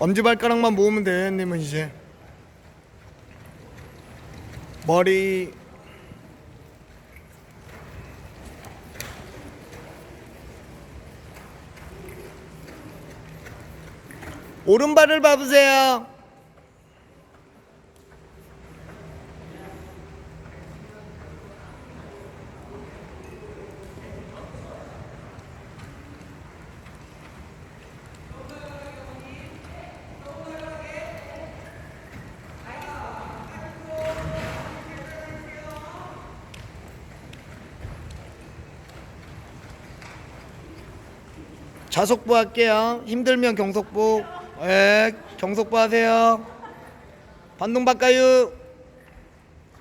엄지발가락만 모으면 돼 님은 이제. 머리. 오른발을 봐보세요 좌속부 할게요. 힘들면 경속부. 예, 경속부 하세요. 반동 바꿔요.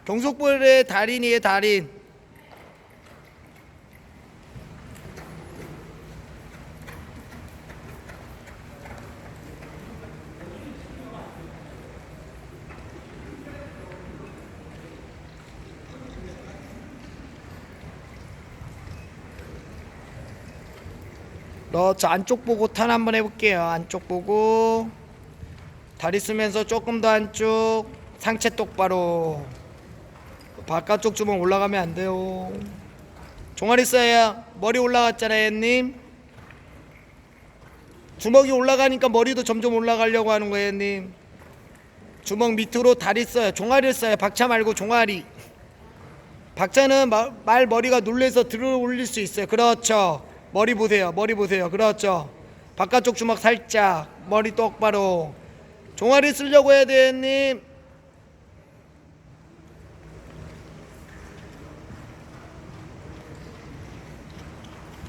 경속부의 달인이에요, 달인. 너저 안쪽 보고 탄 한번 해볼게요. 안쪽 보고 다리 쓰면서 조금 더 안쪽 상체 똑바로 바깥쪽 주먹 올라가면 안 돼요. 종아리 써야 머리 올라갔잖아요, 님. 주먹이 올라가니까 머리도 점점 올라가려고 하는 거예요, 님. 주먹 밑으로 다리 써요. 종아리를 써요. 박차 말고 종아리. 박자는 마- 말 머리가 눌려서 들어 올릴 수 있어요. 그렇죠. 머리 보세요. 머리 보세요. 그렇죠. 바깥쪽 주먹 살짝. 머리 똑바로. 종아리 쓰려고 해야 돼요, 님.